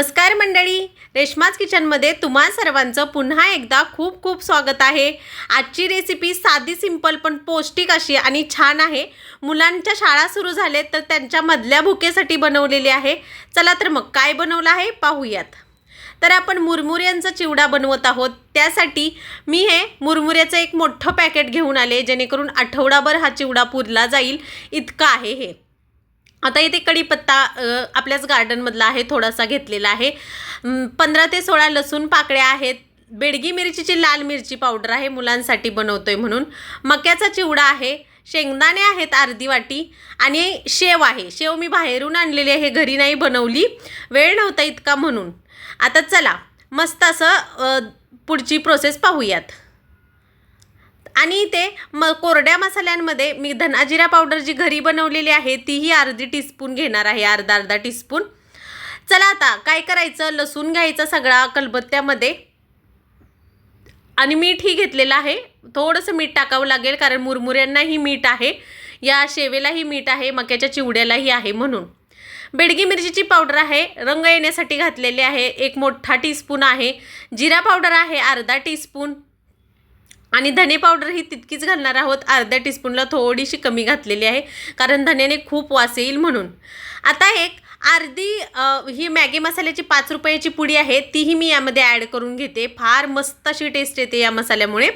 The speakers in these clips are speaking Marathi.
नमस्कार मंडळी. रेश्माज किचनमध्ये तुम्हा सर्वांचं पुन्हा एकदा खूप खूप स्वागत आहे. आजची रेसिपी साधी सिंपल पण पौष्टिक अशी आणि छान आहे. मुलांच्या शाळा सुरू झाल्या तर त्यांच्या मधल्या भुकेसाठी बनवलेली आहे. चला तर मग काय बनवलं आहे पाहूयात. तर आपण मुरमुऱ्यांचा चिवडा बनवत आहोत. त्यासाठी मी हे मुरमुऱ्याचं एक मोठं पॅकेट घेऊन आले जेणेकरून आठवडाभर हा चिवडा पुरला जाईल. इतकं आहे हे. आता इथे कढीपत्ता आपल्याच गार्डनमधला आहे थोडासा घेतलेला आहे. पंधरा ते सोळा लसूण पाकळ्या आहेत. बेडगी मिरचीची लाल मिरची पावडर आहे मुलांसाठी बनवतोय म्हणून. मक्याचा चिवडा आहे शेंगदाणे आहेत अर्धी वाटी आणि शेव आहे. शेव मी बाहेरून आणलेली आहे घरी नाही बनवली. वेळ नव्हता इतका म्हणून. आता चला मस्त असं पुढची प्रोसेस पाहूयात. आणि ते म कोरड्या मसाल्यांमध्ये मी धनाजिरा पावडर जी घरी बनवलेली आहे तीही अर्धी टीस्पून घेणार आहे अर्धा अर्धा टीस्पून चला आता काय करायचं? लसूण घ्यायचं सगळा कलबत्त्यामध्ये. आणि मीठही घेतलेलं आहे. थोडंसं मीठ टाकावं लागेल कारण मुरमुऱ्यांनाही मीठ आहे. या शेवेलाही मीठ आहे मक्याच्या चिवड्यालाही आहे म्हणून. बेडगी मिरचीची पावडर आहे रंग येण्यासाठी घातलेली आहे. एक मोठा टीस्पून आहे. जिरा पावडर आहे अर्धा टीस्पून आणि धने पावडर ही तितकीच घालणार आहोत. अर्ध्या टीस्पूनला थोडीशी कमी घातलेली आहे. कारण धन्याने खूप वास येईल म्हणून. आता एक अर्धी ही मॅगी मसाल्याची पाच रुपयाची पुडी आहे तीही मी यामध्ये ॲड करून घेते. फार मस्त अशी टेस्ट येते या मसाल्यामुळे.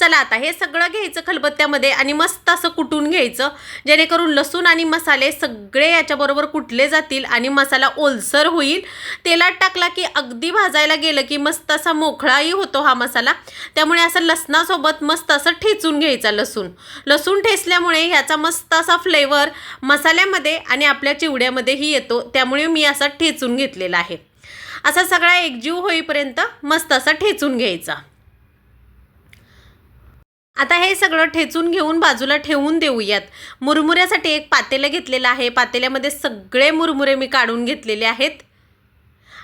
चला आता हे सगळं घ्यायचं खलबत्त्यामध्ये आणि मस्त असं कुटून घ्यायचं. जेणेकरून लसूण आणि मसाले सगळे याच्याबरोबर कुटले जातील आणि मसाला ओलसर होईल. तेलात टाकला की अगदी भाजायला गेलं की मस्त असा मोकळाही होतो हा मसाला. त्यामुळे असं लसणासोबत मस्त असं ठेचून घ्यायचा लसूण. लसूण ठेचल्यामुळे ह्याचा मस्त असा फ्लेवर मसाल्यामध्ये आणि आपल्या चिवड्यामध्येही येतो. त्यामुळे मी असा ठेचून घेतलेला आहे. असा सगळा एकजीव होईपर्यंत मस्त असा ठेचून घ्यायचा. आता हे सगळं ठेचून घेऊन बाजूला ठेवून देऊयात. मुरमुऱ्यासाठी एक पातेलं घेतलेलं आहे. पातेल्यामध्ये सगळे मुरमुरे मी काढून घेतलेले आहेत.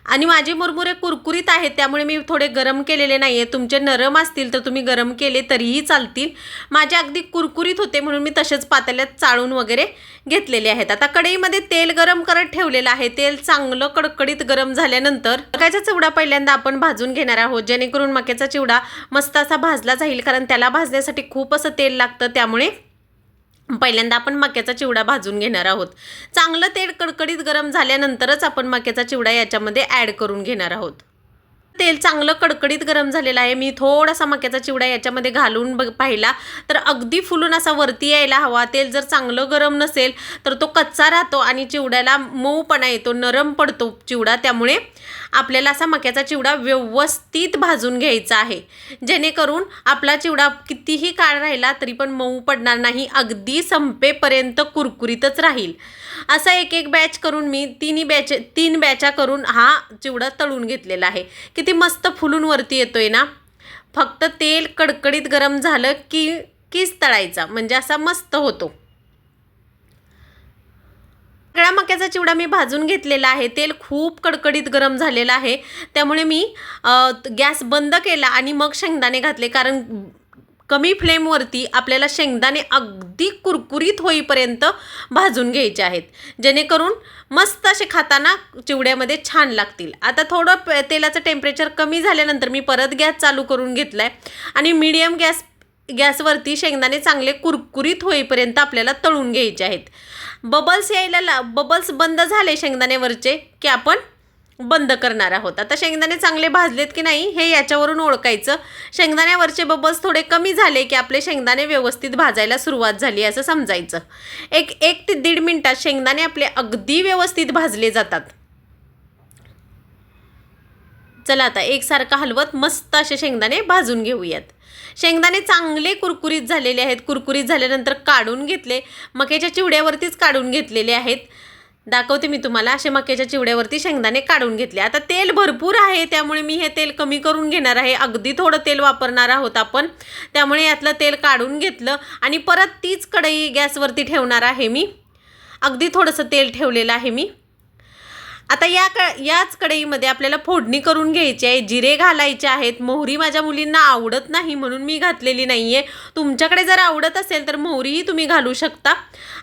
आणि माझे मुरमुरे कुरकुरीत आहेत त्यामुळे मी थोडे गरम केलेले नाही आहे तुमचे नरम असतील तर तुम्ही गरम केले तरीही चालतील. माझे अगदी कुरकुरीत होते म्हणून मी तसेच पातेल्यात चाळून वगैरे घेतलेले आहेत. आता कढईमध्ये तेल गरम करत ठेवलेलं आहे. तेल चांगलं कडकडीत गरम झाल्यानंतर मक्याचा चिवडा पहिल्यांदा आपण भाजून घेणार आहोत. जेणेकरून मक्याचा चिवडा मस्त असा भाजला जाईल कारण त्याला भाजण्यासाठी खूप असं तेल लागतं त्यामुळे पहिल्यांदा आपण मक्याचा चिवडा भाजून घेणार आहोत. चांगलं तेल कडकडीत गरम झाल्यानंतरच आपण मक्याचा चिवडा याच्यामध्ये ॲड करून घेणार आहोत. तेल चांगलं कडकडीत गरम झालेलं आहे. मी थोडासा मक्याचा चिवडा याच्यामध्ये घालून बघ पाहिला. तर अगदी फुलून असा वरती यायला हवा. तेल जर चांगलं गरम नसेल तर तो कच्चा राहतो आणि चिवड्याला मऊपणा येतो. नरम पडतो चिवडा. त्यामुळे आपल्याला असा मक्याचा चिवडा व्यवस्थित भाजून घ्यायचा आहे. जेणेकरून आपला चिवडा कितीही काळ राहिला तरी पण मऊ पडणार नाही अगदी संपेपर्यंत कुरकुरीतच राहील. असा एक एक बॅच करून मी तिन्ही बॅच तीन बॅचा करून हा चिवडा तळून घेतलेला आहे. किती मस्त फुलून वरती येतोय ना? फक्त तेल कडकडीत गरम झालं की कीच तळायचा. म्हणजे असा मस्त होतो. सगळा मक्याचा चिवडा मी भाजून घेतलेला आहे. तेल खूप कडकडीत गरम झालेलं आहे. त्यामुळे मी गॅस बंद केला आणि मग शेंगदाणे घातले. कारण कमी फ्लेमवरती आपल्याला शेंगदाणे अगदी कुरकुरीत होईपर्यंत भाजून घ्यायचे आहेत. जेणेकरून मस्त असे खाताना चिवड्यामध्ये छान लागतील. आता थोडं प- तेलाचं टेम्परेचर कमी झाल्यानंतर मी परत गॅस चालू करून घेतला आहे आणि मीडियम गॅस गॅसवरती शेंगदाणे चांगले कुरकुरीत होईपर्यंत आपल्याला तळून घ्यायचे आहेत. बबल्स यायला ला बबल्स बंद झाले शेंगदाण्यावरचे की आपण बंद करणार आहोत. आता शेंगदाणे चांगले भाजलेत की नाही हे याच्यावरून ओळखायचं. शेंगदाण्यावरचे बबल्स थोडे कमी झाले की आपले शेंगदाणे व्यवस्थित भाजायला सुरुवात झाली असं समजायचं. एक एक ते दीड मिनटात शेंगदाणे आपले अगदी व्यवस्थित भाजले जातात. चला आता एकसारखं हलवत मस्त असे शेंगदाणे भाजून घेऊयात. शेंगदाणे चांगले कुरकुरीत झालेले आहेत. कुरकुरीत झाल्यानंतर काढून घेतले. मक्याच्या चिवड्यावरतीच काढून घेतलेले आहेत. दाखवते मी तुम्हाला. असे मक्याच्या चिवड्यावरती शेंगदाणे काढून घेतले. आता तेल भरपूर आहे. त्यामुळे मी हे तेल कमी करून घेणार आहे. अगदी थोडं तेल वापरणार आहोत आपण. त्यामुळे यातलं तेल काढून घेतलं आणि परत तीच कढई गॅसवरती ठेवणार आहे मी. अगदी थोडंसं तेल ठेवलेलं आहे मी. आता या क याच कढईमध्ये आपल्याला फोडणी करून घ्यायची आहे. जिरे घालायचे आहेत. मोहरी माझ्या मुलींना आवडत नाही म्हणून मी घातलेली नाही आहे तुमच्याकडे जर आवडत असेल तर मोहरीही तुम्ही घालू शकता.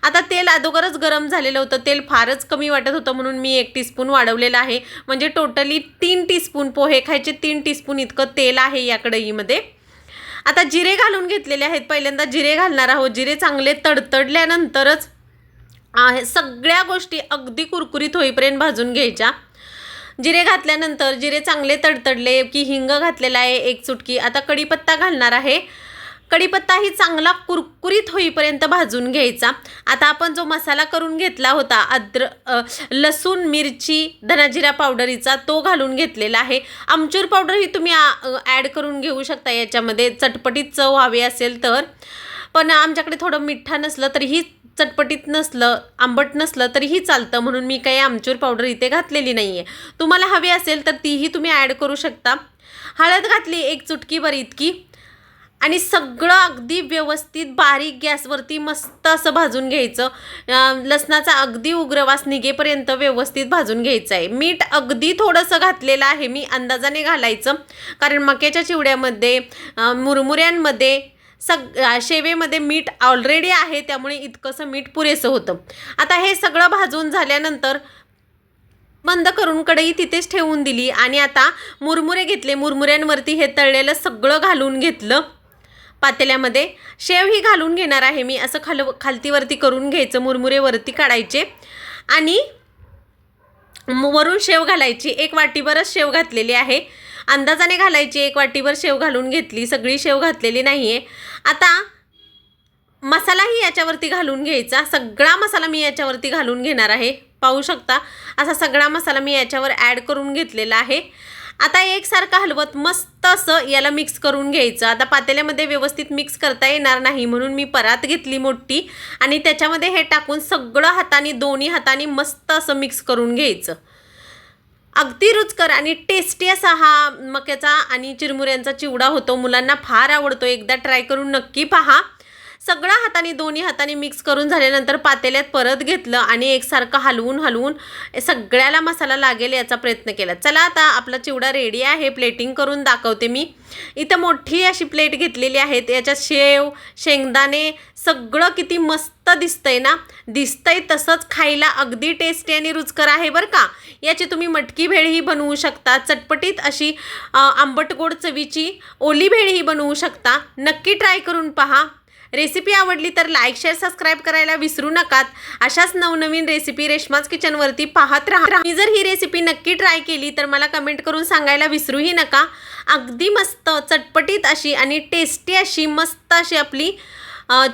आता तेल अगोदरच गरम झालेलं होतं. तेल फारच कमी वाटत होतं म्हणून मी एक टीस्पून वाढवलेलं आहे. म्हणजे टोटली तीन टीस्पून पोहे खायचे. तीन टीस्पून इतकं तेल आहे या कढईमध्ये. आता जिरे घालून घेतलेले आहेत. पहिल्यांदा जिरे घालणार आहोत. जिरे चांगले तडतडल्यानंतरच आहे सगळ्या गोष्टी अगदी कुरकुरीत होईपर्यंत भाजून घ्यायच्या. जिरे घातल्यानंतर जिरे चांगले तडतडले की हिंग घातलेला आहे एक चुटकी. आता कढीपत्ता घालणार आहे. कढीपत्ताही चांगला कुरकुरीत होईपर्यंत भाजून घ्यायचा. आता आपण जो मसाला करून घेतला होता अद्र लसूण मिरची धनाजिरा पावडरीचा तो घालून घेतलेला आहे. आमचूर पावडर ही तुम्ही ॲड करून घेऊ शकता याच्यामध्ये. चटपटीत चव हवी असेल तर. पण आमच्याकडे थोडं मिठ्ठा नसलं तरीही चटपटीत नसलं आंबट नसलं तरीही चालतं. म्हणून मी काही आमचूर पावडर इथे घातलेली नाही आहे तुम्हाला हवी असेल तर तीही तुम्ही ॲड करू शकता. हळद घातली एक चुटकीभर इतकी. आणि सगळं अगदी व्यवस्थित बारीक गॅसवरती मस्त असं भाजून घ्यायचं. लसणाचा अगदी उग्रवास निघेपर्यंत व्यवस्थित भाजून घ्यायचं आहे. मीठ अगदी थोडंसं घातलेलं आहे. मी अंदाजाने घालायचं. कारण मक्याच्या चिवड्यामध्ये मुरमुऱ्यांमध्ये सग शेवेमध्ये मीठ ऑलरेडी आहे त्यामुळे इतकंसं मीठ पुरेसं होतं. आता हे सगळं भाजून झाल्यानंतर बंद करून कढई तिथेच ठेवून दिली आणि आता मुरमुरे घेतले. मुरमुऱ्यांवरती हे तळलेलं सगळं घालून घेतलं पातेल्यामध्ये. शेव ही घालून घेणार आहे मी. असं खाल खालतीवरती करून घ्यायचं. मुरमुरे वरती काढायचे. आणि वरून शेव घालायची एक वाटीभरच शेव घातलेली आहे. अंदाजाने घालायची एक वाटीभर शेव घालून घेतली सगळी शेव घातलेली नाही आहे आता मसालाही याच्यावरती घालून घ्यायचा. सगळा मसाला मी याच्यावरती घालून घेणार आहे. पाहू शकता असा सगळा मसाला मी याच्यावर ॲड करून घेतलेला आहे. आता एकसारखं हलवत मस्त असं याला मिक्स करून घ्यायचं. आता पातेल्यामध्ये व्यवस्थित मिक्स करता येणार नाही म्हणून मी परात घेतली मोठी. आणि त्याच्यामध्ये हे टाकून सगळं हाताने दोन्ही हाताने मस्त असं मिक्स करून घ्यायचं. अगदी रुचकर आणि टेस्टी असा हा मक्याचा आणि चिरमुऱ्यांचा चिवडा होतो. मुलांना फार आवडतो. एकदा ट्राय करून नक्की पहा. सगळा हाताने दोन्ही हाताने मिक्स करून झाल्यानंतर पातेल्यात परत घेतलं आणि एकसारखं हलवून हलवून सगळ्याला मसाला लागेल याचा प्रयत्न केला. चला आता आपला चिवडा रेडी आहे. प्लेटिंग करून दाखवते मी. इथं मोठी अशी प्लेट घेतलेली आहे. याच्यात शेव शेंगदाणे सगळं किती मस्त दिसतंय ना? दिसतंय तसंच खायला अगदी टेस्टी आणि रुचकर आहे बरं का? याची तुम्ही मटकी भेळही बनवू शकता. चटपटीत अशी आंबट गोड चवीची ओली भेळही बनवू शकता. नक्की ट्राय करून पहा. रेसिपी आवडली तर लाईक शेअर सबस्क्राईब करायला विसरू नकात. अशाच नवनवीन रेसिपी रेशमाज किचनवरती पाहत राहा. मी जर ही रेसिपी नक्की ट्राय केली तर मला कमेंट करून सांगायला विसरूही नका. अगदी मस्त चटपटीत अशी आणि टेस्टी अशी मस्त अशी आपली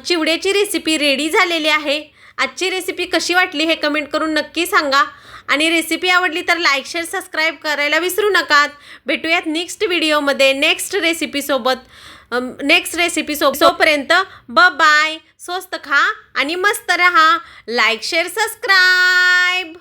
चिवड्याची रेसिपी रेडी झालेली आहे. आजची रेसिपी कशी वाटली हे कमेंट करून नक्की सांगा. आणि रेसिपी आवडली तर लाईक शेअर सबस्क्राईब करायला विसरू नका भेटूयात नेक्स्ट व्हिडिओमध्ये नेक्स्ट रेसिपीसोबत नेक्स्ट रेसिपी सो सोपर्यंत ब बाय स्वस्त खा आणि मस्त रहा. Like share subscribe